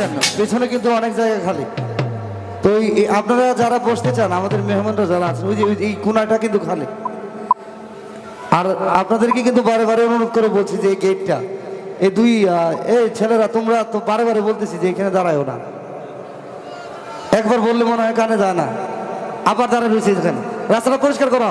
দেন পেছনে কিন্তু অনেক জায়গা খালি। তো আপনারা যারা বসতে চান, আমাদের মেহমানরা যারা আছেন, ওই যে এই কোনাটা কিন্তু খালি। আর আপনাদেরকে কিন্তু বারে বারে অনুরোধ করে বলছি যে এই গেটটা এই দুই এই ছেলেরা, তোমরা তো বারে বারে বলতেছি যে এখানে দাঁড়ায়ও না। একবার বললে মনে হয় কানে যায় না। আবার দাঁড়ায় রয়েছে এখানে রাস্তাটা পরিষ্কার করো।